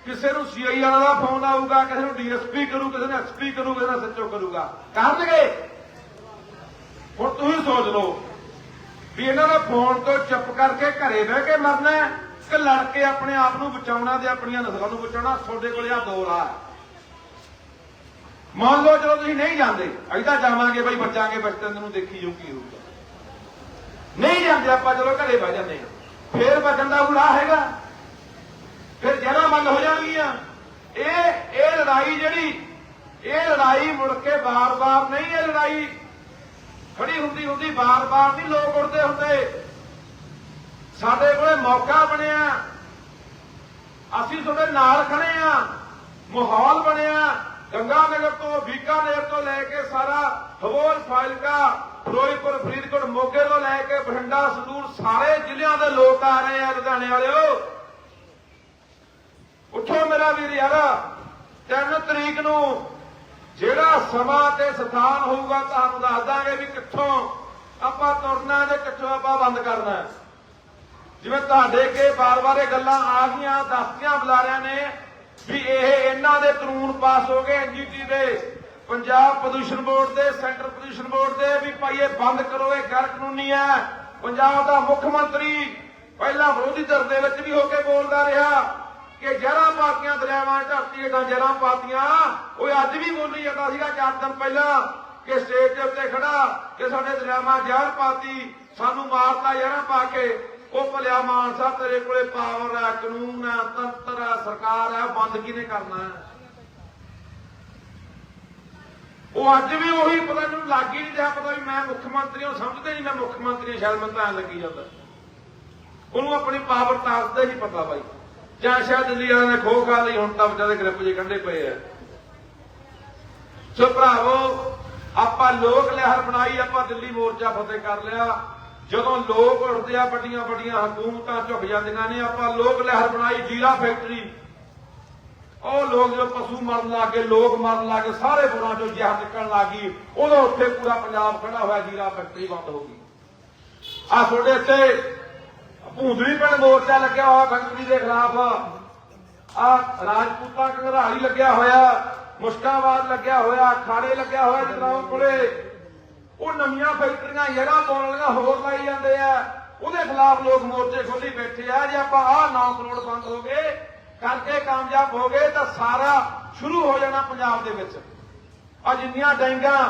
ਕਿਸੇ ਨੂੰ ਸੀਆਈ ਵਾਲਾ ਦਾ ਫੋਨ ਆਊਗਾ, ਕਿਸੇ ਨੂੰ ਡੀਐਸਪੀ ਕਰੂ, ਕਿਸੇ ਨੂੰ ਐਸਪੀ ਕਰੂ, ਕਿਸੇ ਨੂੰ ਸੱਚੋ ਕਰੂਗਾ। ਕਰਨਗੇ? ਹੁਣ ਤੁਸੀਂ ਸੋਚ ਲਓ ਵੀ ਇਹਨਾਂ ਦਾ ਫੋਨ ਤੋਂ ਚੁੱਪ ਕਰਕੇ ਘਰੇ ਬਹਿ ਕੇ ਮਰਨਾ ਹੈ ਕਿ ਲੜ ਕੇ ਆਪਣੇ ਆਪ ਨੂੰ ਬਚਾਉਣਾ ਤੇ ਆਪਣੀਆਂ ਨਸਲਾਂ ਨੂੰ ਬਚਾਉਣਾ? ਤੁਹਾਡੇ ਕੋਲੇ ਆ ਦੋ ਰਾਹ ਮੰਨ ਲਓ ਚਲੋ ਤੁਸੀਂ ਨਹੀਂ ਜਾਂਦੇ, ਅਸੀਂ ਤਾਂ ਜਾਵਾਂਗੇ ਬਈ ਬਚਾਂਗੇ ਬਚਤਨ ਨੂੰ ਦੇਖੀ ਜੋ ਕੀ ਹੋਊਗਾ। ਨਹੀਂ ਜਾਂਦੇ, ਆਪਾਂ ਚਲੋ ਘਰੇ ਬਹਿ ਜਾਂਦੇ ਹਾਂ। ਫੇਰ ਬਚਣ ਦਾ ਉਲਾ ਹੈਗਾ। ਫਿਰ ਜਰਾ ਬੰਦ ਹੋ ਜਾਣਗੀਆਂ। ਇਹ ਇਹ ਲੜਾਈ ਜਿਹੜੀ, ਇਹ ਲੜਾਈ ਮੁੜ ਕੇ ਬਾਰ-ਬਾਰ ਨਹੀਂ ਇਹ ਲੜਾਈ। ਖੜੀ ਹੁੰਦੀ ਹੁੰਦੀ, ਬਾਰ-ਬਾਰ ਨਹੀਂ ਲੋਕ ਉੜਦੇ ਹੁੰਦੇ। ਸਾਡੇ ਕੋਲੇ ਮੌਕਾ ਬਣਿਆ। ਅਸੀਂ ਤੁਹਾਡੇ ਨਾਲ ਖੜੇ ਆ ਮਾਹੌਲ ਬਣਿਆ। ਗੰਗਾ ਨਗਰ ਤੋਂ ਬੀਕਾਨੇਰ ਤੋਂ ਲੈ ਕੇ ਸਾਰਾ ਹਵੋਲ ਫਾਜ਼ਿਲਕਾ, ਫਿਰੋਜ਼ਪੁਰ, ਫਰੀਦਕੋਟ, ਮੋਗੇ ਤੋਂ ਲੈ ਕੇ ਬਠਿੰਡਾ, ਸੰਗਰੂਰ, ਸਾਰੇ ਜ਼ਿਲ੍ਹਿਆਂ ਦੇ ਲੋਕ ਆ ਰਹੇ ਆ ਲੁਧਿਆਣੇ ਵਾਲਿਓ। ਉੱਠੋ ਮੇਰਾ ਵੀਰ ਯਾਰਾ 3 ਤਰੀਕ ਨੂੰ ਜਿਹੜਾ ਸਮਾਂ ਤੇ ਸਥਾਨ ਹੋਊਗਾ ਤੁਹਾਨੂੰ ਦੱਸ ਦਾਂਗੇ ਵੀ ਕਿੱਥੋਂ ਆਪਾਂ ਤੁਰਨਾ ਤੇ ਕਿੱਥੋਂ ਆਪਾਂ ਬੰਦ ਕਰਨਾ। ਜਿਵੇਂ ਤੁਹਾਡੇ ਕੇ ਬਾਰ-ਬਾਰ ਇਹ ਗੱਲਾਂ ਆ ਗਈਆਂ, ਦੱਸਤੀਆਂ ਬੁਲਾਰਿਆਂ ਨੇ ਵੀ ਇਹ ਇਹਨਾਂ ਦੇ ਕਾਨੂੰਨ ਪਾਸ ਹੋ ਗਏ ਐਨਜੀਟੀ ਦੇ। ਪੰਜਾਬ ਪ੍ਰਦੂਸ਼ਣ ਬੋਰਡ ਦੇ, ਸੈਂਟਰ ਪ੍ਰਦੂਸ਼ਣ ਬੋਰਡ ਦੇ ਵੀ ਭਾਈ ਇਹ ਬੰਦ ਕਰੋ, ਇਹ ਗੈਰ ਕਾਨੂੰਨੀ ਹੈ। ਪੰਜਾਬ ਦਾ ਮੁੱਖ ਮੰਤਰੀ ਪਹਿਲਾਂ ਵਿਰੋਧੀ ਧਿਰ ਦੇ ਵਿੱਚ ਵੀ ਹੋ ਕੇ ਬੋਲਦਾ ਰਿਹਾ ਕਿ ਜਰਾਂ ਪਾਤੀਆਂ ਦਰਿਆਵਾਂ ਧਰਤੀ ਹੇਠਾਂ ਜਰਾਂ ਪਾਤੀਆਂ। ਉਹ ਅੱਜ ਵੀ ਬੋਲੀ ਜਾਂਦਾ ਸੀਗਾ ਚਾਰ ਦਿਨ ਪਹਿਲਾਂ ਕਿ ਸਟੇਜ ਦੇ ਉੱਤੇ ਖੜਾ ਕਿ ਸਾਡੇ ਦਰਿਆਵਾਂ ਜ਼ਹਿਰ ਪਾਤੀ, ਸਾਨੂੰ ਮਾਰਤਾ ਜਰਾਂ ਪਾ ਕੇ। ਉਹ ਭਲਿਆ ਮਾਨਸਾ ਤੇਰੇ ਕੋਲੇ ਪਾਵਰ ਹੈ, ਕਾਨੂੰਨ ਹੈ, ਤੰਤਰ ਹੈ, ਸਰਕਾਰ ਹੈ, ਬੰਦ ਕਿਹਨੇ ਕਰਨਾ ਉਹ ਅੱਜ ਵੀ ਉਹੀ ਪਤਾ ਮੈਨੂੰ ਲੱਗ ਹੀ ਨਹੀਂ ਰਿਹਾ, ਪਤਾ ਵੀ ਮੈਂ ਮੁੱਖ ਮੰਤਰੀ ਹਾਂ ਸਮਝਦੇ ਨਹੀਂ ਮੈਂ ਮੁੱਖ ਮੰਤਰੀ ਸ਼ਾਇਦ ਮੈਨੂੰ ਤਾਂ ਲੱਗੀ ਜਾਂਦਾ। ਉਹਨੂੰ ਆਪਣੀ ਪਾਵਰ ਤਾਕਤ ਦਾ ਹੀ ਪਤਾ ਬਾਈ। ਜਾਂ ਸ਼ਾਇਦ ਦਿੱਲੀ ਵਾਲਿਆਂ ਨੇ ਖੋਹ ਖਾ ਲਈ, ਹੁਣ ਤਾਂ ਵਿਚਾਰੇ ਗ੍ਰਿਪ ਜੇ ਕੰਢੇ ਪਏ ਆ। ਸੋ ਭਰਾਵੋ, ਆਪਾਂ ਲੋਕ ਲਹਿਰ ਬਣਾਈ, ਆਪਾਂ ਦਿੱਲੀ ਮੋਰਚਾ ਫਤਿਹ ਕਰ ਲਿਆ। ਜਦੋਂ ਲੋਕ ਉੱਠਦੇ ਆ ਵੱਡੀਆਂ ਵੱਡੀਆਂ ਹਕੂਮਤਾਂ ਝੁਕ ਜਾਂਦੀਆਂ ਨੇ, ਆਪਾਂ ਲੋਕ ਲਹਿਰ ਬਣਾਈ, ਜੀਰਾ ਫੈਕਟਰੀ। ਉਹ ਲੋਕ ਜੋ ਪਸ਼ੂ ਮਰਨ ਲੱਗੇ ਲੋਕ ਮਰਨ ਲੱਗੇ ਸਾਰੇ ਬੁਰਾਂ ਚੋਂ ਜ਼ਹਿਰ ਨਿਕਲਣ ਲੱਗੀ ਉਦੋਂ ਉੱਥੇ ਪੂਰਾ ਪੰਜਾਬ ਖੜਾ ਹੋਇਆ, ਜੀਰਾ ਫੈਕਟਰੀ ਬੰਦ ਹੋ ਗਈ। ਆ ਤੁਹਾਡੇ ਇੱਥੇ ਭੂੰਦੜੀ ਪਿੰਡ ਮੋਰਚਾ ਲੱਗਿਆ ਹੋਇਆ, ਫੈਕਟਰੀ ਦੇ ਖਿਲਾਫ। ਆ ਰਾਜਪੂਤਾਂ ਘੰਗਰਾਲੀ ਲੱਗਿਆ ਹੋਇਆ, ਮੁਸ਼ਕਾਬਾਦ ਲੱਗਿਆ ਹੋਇਆ ਖਾੜੇ ਲੱਗਿਆ ਹੋਇਆ ਜਨਾਬ ਕੋਲੇ। ਉਹ ਨਵੀਆਂ ਫੈਕਟਰੀਆਂ ਜਿਹੜਾ ਪਾਉਣ ਵਾਲੀਆਂ ਹੋਰ ਲਾਈ ਜਾਂਦੇ ਆ। ਉਹਦੇ ਖਿਲਾਫ ਲੋਕ ਮੋਰਚੇ ਖੋਲੀ ਬੈਠੇ ਆ। ਜੇ ਆਪਾਂ ਆਹ 9 ਕਰੋੜ ਬੰਦ ਹੋ ਗਏ ਕਰਕੇ ਕਾਮਯਾਬ ਹੋ ਗਏ ਤਾਂ ਸਾਰਾ ਸ਼ੁਰੂ ਹੋ ਜਾਣਾ ਪੰਜਾਬ ਦੇ ਵਿੱਚ। ਆ ਜਿੰਨੀਆਂ ਡੈਂਗਾਂ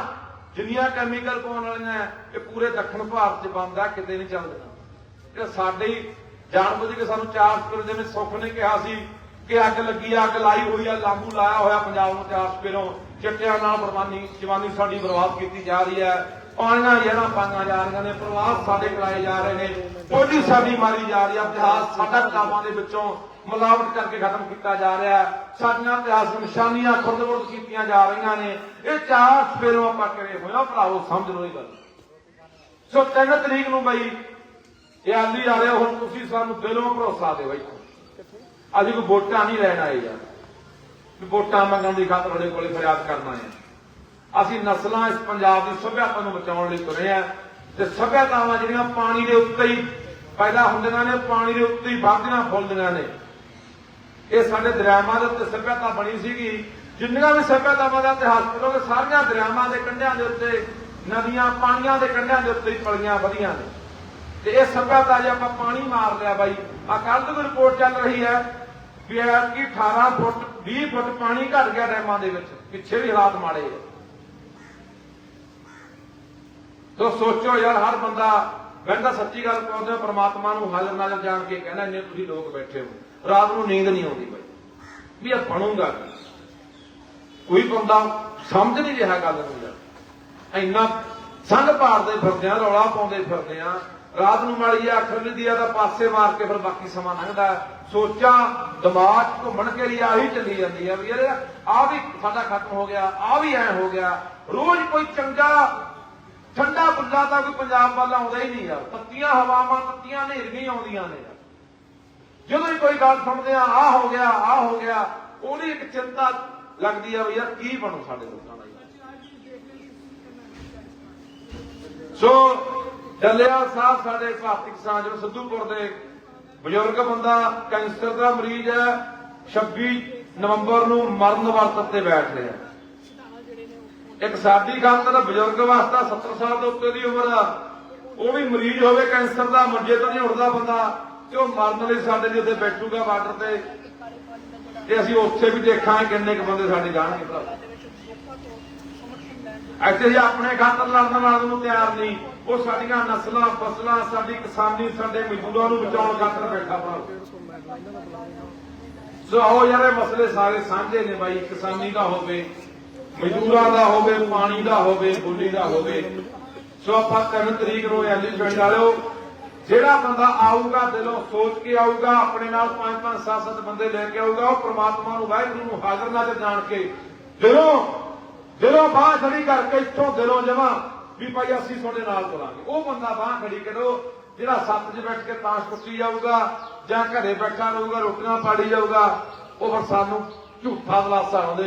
ਜਿੰਨੀਆਂ ਕੈਮੀਕਲ ਪਾਉਣ ਵਾਲੀਆਂ ਇਹ ਪੂਰੇ ਦੱਖਣ ਭਾਰਤ 'ਚ ਬੰਦ ਆ ਕਿਤੇ ਨਹੀਂ ਚੱਲਦਾ ਇਹ ਸਾਡੇ ਹੀ ਜਾਣਬੁੱਝ ਕੇ ਸਾਨੂੰ ਚਾਰ ਸਪੇਰ ਜਿਵੇਂ ਸੁੱਖ ਨੇ ਕਿਹਾ ਸੀ ਕਿ ਅੱਗ ਲੱਗੀ ਆ, ਅੱਗ ਲਾਈ ਹੋਈ ਆ ਲਾਂਬੂ ਲਾਇਆ ਹੋਇਆ ਪੰਜਾਬ ਨੂੰ ਚਾਰ ਸਪੇਰੋਂ। ਚਿੱਟਿਆਂ ਨਾਲ ਬਰਬਾਨੀ ਜਵਾਨੀ ਸਾਡੀ ਬਰਬਾਦ ਕੀਤੀ ਜਾ ਰਹੀ ਹੈ। ਪਾਣੀਆਂ ਜਿਹੜਾ ਪਾਈਆਂ ਜਾ ਰਹੀਆਂ ਨੇ ਪ੍ਰਵਾਸ ਸਾਡੇ ਕਰਾਏ ਜਾ ਰਹੇ ਨੇ ਬੋਲੀ ਸਾਡੀ ਮਾਰੀ ਜਾ ਰਹੀ ਹੈ ਇਤਿਹਾਸ ਸਾਡਾ ਕਿਤਾਬਾਂ ਦੇ ਵਿੱਚੋਂ ਮਿਲਾਵਟ ਕਰਕੇ ਖਤਮ ਕੀਤਾ ਜਾ ਰਿਹਾ ਸਾਡੀਆਂ ਇਤਿਹਾਸ ਨਿਸ਼ਾਨੀਆਂ ਖੁਰਦ-ਬੁਰਦ ਕੀਤੀਆਂ ਜਾ ਰਹੀਆਂ ਨੇ। ਇਹ ਚਾਰ ਸਵੇਰੋਂ ਆਪਾਂ ਕਰੇ ਹੋਇਆ ਭਰਾਵੋ, ਸਮਝ ਲਓ ਇਹ ਗੱਲ। ਸੋ ਤਿੰਨ ਤਰੀਕ ਨੂੰ ਬਈ, ਇਹ ਆਂਦੀ ਆ ਰਿਹਾ, ਹੁਣ ਤੁਸੀਂ ਸਾਨੂੰ ਦਿਲੋਂ ਭਰੋਸਾ ਦਿਓ ਬਈ। ਅਸੀਂ ਕੋਈ ਵੋਟਾਂ ਨਹੀਂ ਲੈਣ ਆਏ ਯਾਰ। ਵੋਟਾਂ ਮੰਗਣ ਦੀ ਖਾਤਰ ਤੁਹਾਡੇ ਕੋਲੇ ਫਰਿਆਦ ਕਰਨਾ ਹੈ। ਅਸੀਂ ਨਸਲਾਂ ਇਸ ਪੰਜਾਬ ਦੀ ਸੱਭਿਅਤਾ ਨੂੰ ਬਚਾਉਣ ਲਈ ਤੁਰੇ ਆ ਤੇ ਸੱਭਿਅਤਾਵਾਂ ਜਿਹੜੀਆਂ ਪਾਣੀ ਦੇ ਉੱਤੇ ਹੀ ਪੈਦਾ ਹੁੰਦੀਆਂ ਨੇ, ਪਾਣੀ ਦੇ ਉੱਤੇ ਹੀ ਵੱਧਦੀਆਂ ਫੁੱਲਦੀਆਂ ਨੇ। ਇਹ ਸਾਡੇ ਦਰਿਆਵਾਂ ਦੇ ਉੱਤੇ ਸੱਭਿਅਤਾ ਬਣੀ ਸੀਗੀ। ਜਿੰਨੀਆਂ ਵੀ ਸੱਭਿਅਤਾਵਾਂ ਦਾ ਇਤਿਹਾਸ ਪੜੋਗੇ ਸਾਰੀਆਂ ਦਰਿਆਵਾਂ ਦੇ ਕੰਢਿਆਂ ਦੇ ਉੱਤੇ, ਨਦੀਆਂ, ਪਾਣੀਆਂ ਦੇ ਕੰਢਿਆਂ ਦੇ ਉੱਤੇ ਹੀ ਪਲੀਆਂ ਵਧੀਆਂ ਨੇ। ਤੇ ਇਹ ਸੱਭਿਅਤਾ ਜੇ ਆਪਾਂ ਪਾਣੀ ਮਾਰ ਲਿਆ ਬਾਈ ਆ ਕੱਲ ਦੀ ਰਿਪੋਰਟ ਚੱਲ ਰਹੀ ਹੈ ਵੀ ਇਹ ਕਿ 18 ਫੁੱਟ 20 ਫੁੱਟ ਪਾਣੀ ਘਟ ਗਿਆ ਡੈਮਾਂ ਦੇ ਵਿੱਚ, ਪਿੱਛੇ ਵੀ ਹਾਲਾਤ ਮਾੜੇ ਆ। ਤੋ ਸੋਚੋ ਯਾਰ, ਹਰ ਬੰਦਾ ਕਹਿੰਦਾ ਸੱਚੀ ਗੱਲ ਕਹਿੰਦਾ, ਪ੍ਰਮਾਤਮਾ ਨੂੰ ਹਾਜ਼ਰ ਨਾਜ਼ਰ ਜਾਣ ਕੇ ਕਹਿਣਾ ਇੰਨੇ ਤੁਸੀਂ ਲੋਕ ਬੈਠੇ ਹੋ। ਰਾਤ ਨੂੰ ਨੀਂਦ ਨਹੀਂ ਆਉਂਦੀ ਬਾਈ। ਵੀ ਇਹ ਬਣੂਗਾ ਕੋਈ ਬੰਦਾ ਸਮਝ ਨਹੀਂ ਰਿਹਾ ਗੱਲ ਨੂੰ ਯਾਰ। ਇੰਨਾ ਸੰਗ ਪਾੜਦੇ ਫਿਰਦੇ ਆ, ਰੌਲਾ ਪਾਉਂਦੇ ਫਿਰਦੇ ਆ। ਰਾਤ ਨੂੰ ਮਾੜੀ ਆ ਅੱਖ ਦੀ ਆ, ਤਾਂ ਪਾਸੇ ਮਾਰ ਕੇ ਫਿਰ ਬਾਕੀ ਸਮਾਂ ਲੰਘਦਾ ਸੋਚਾਂ ਦਿਮਾਗ 'ਚ ਘੁੰਮਣ ਕੇ ਲਈ ਆਹੀ ਚੱਲੀ ਜਾਂਦੀ ਆ ਵੀ ਯਾਰ ਆ ਵੀ ਸਾਡਾ ਖਤਮ ਹੋ ਗਿਆ ਆ ਵੀ ਐ ਹੋ ਗਿਆ। ਰੋਜ਼ ਕੋਈ ਚੰਗਾ ਠੰਡਾ ਬੁੱਲਾ ਤਾਂ ਕੋਈ ਪੰਜਾਬ ਵੱਲ ਆਉਂਦਾ ਹੀ ਨਹੀਂ ਯਾਰ। ਤੱਤੀਆਂ ਹਵਾਵਾਂ, ਤੱਤੀਆਂ ਹਨੇਰੀਆਂ ਆਉਂਦੀਆਂ ਨੇ। ਜਦੋਂ ਹੀ ਕੋਈ ਗੱਲ ਸੁਣਦੇ ਆ ਆ ਹੋ ਗਿਆ ਆ ਹੋ ਗਿਆ, ਉਹਦੀ ਇੱਕ ਚਿੰਤਾ ਲੱਗਦੀ ਆ ਵੀ ਯਾਰ ਕੀ ਬਣੂ ਸਾਡੇ ਲੋਕਾਂ ਦਾ ਸੋ ਡੱਲਿਆ ਸਾਹਿਬ ਸਾਡੇ ਭਾਰਤੀ ਕਿਸਾਨ ਜੋ ਸਿੱਧੂਪੁਰ ਦੇ ਬਜ਼ੁਰਗ ਬੰਦਾ, ਕੈਂਸਰ ਦਾ ਮਰੀਜ਼ ਹੈ 26 ਨਵੰਬਰ ਨੂੰ ਮਰਨ ਵਰਤ ਤੇ ਬੈਠ ਰਿਹਾ। ਇੱਕ ਸਾਡੀ ਖਾਤਰ ਬਜ਼ੁਰਗ ਵਾਸਤਾ 70 ਸਾਲ ਦੇ ਉੱਤੇ ਦੀ ਉਮਰ ਆ। ਉਹ ਵੀ ਮਰੀਜ਼ ਹੋਵੇ, ਕੈਂਸਰ ਦਾ, ਮੰਜੇ ਤੋਂ ਨਹੀਂ ਉੱਠਦਾ ਬੰਦਾ, ਤੇ ਉਹ ਮਰਨ ਲਈ ਸਾਡੇ ਲਈ ਉੱਤੇ ਬੈਠੂਗਾ ਬਾਰਡਰ ਤੇ। ਤੇ ਅਸੀਂ ਉੱਥੇ ਵੀ ਦੇਖਾਂਗੇ ਕਿੰਨੇ ਕੁ ਬੰਦੇ ਸਾਡੇ ਜਾਣਗੇ ਭਰਾ। ਇੱਥੇ ਜੇ ਆਪਣੇ ਖਾਤਰ ਲੜਨ ਵਾਲਿਆਂ ਨੂੰ ਤਿਆਰ ਨਹੀਂ। ਉਹ ਸਾਡੀਆਂ ਨਸਲਾਂ, ਫਸਲਾਂ, ਸਾਡੀ ਕਿਸਾਨੀ, ਸਾਡੇ ਮਜ਼ਦੂਰਾਂ ਨੂੰ ਬਚਾਉਣ ਖਾਤਰ ਬੈਠਾ ਭਰਾ। ਸੋ ਆਓ ਯਾਰ, ਇਹ ਮਸਲੇ ਸਾਰੇ ਸਾਂਝੇ ਨੇ ਬਾਈ। ਕਿਸਾਨੀ ਦਾ ਹੋਵੇ ਮਜ਼ਦੂਰਾਂ ਦਾ ਹੋਵੇ, ਪਾਣੀ ਦਾ ਹੋਵੇ ਬੋਲੀ ਦਾ ਹੋਵੇ। ਸੋ ਆਪਾਂ ਤਿੰਨ ਤਰੀਕ ਨੂੰ ਐਲੀ ਪਿੰਡ ਵਾਲਿਓ, ਜਿਹੜਾ ਬੰਦਾ ਆਊਗਾ, ਦਿਲੋਂ ਸੋਚ ਕੇ ਆਊਗਾ, ਆਪਣੇ ਨਾਲ ਪੰਜ ਪੰਜ, ਸੱਤ ਸੱਤ ਬੰਦੇ ਲੈ ਕੇ ਆਊਗਾ, ਉਹ ਪ੍ਰਮਾਤਮਾ ਨੂੰ, ਵਾਹਿਗੁਰੂ ਨੂੰ ਹਾਜ਼ਰ ਨਾਜ਼ਰ ਜਾਣ ਕੇ। ਦਿਲੋਂ ਦਿਲੋਂ ਬਾਹ ਖੜੀ ਕਰਕੇ ਇੱਥੋਂ ਦਿਲੋਂ ਜਮਾ ਵੀ ਭਾਈ ਅਸੀਂ ਤੁਹਾਡੇ ਨਾਲ ਤੁਰਾਂਗੇ। ਉਹ ਬੰਦਾ ਬਾਹ ਖੜੀ ਕਰੋ, ਜਿਹੜਾ ਸੱਤ 'ਚ ਬੈਠ ਕੇ ਤਾਸ਼ ਕੁੱਟੀ ਜਾਊਗਾ, ਜਾਂ ਘਰੇ ਬੈਠਾ ਰਹੂਗਾ, ਰੋਟੀਆਂ ਪਾੜੀ ਜਾਊਗਾ, ਉਹ ਫਿਰ ਸਾਨੂੰ ਝੂਠਾ ਦਲਾਸਾ ਦੇ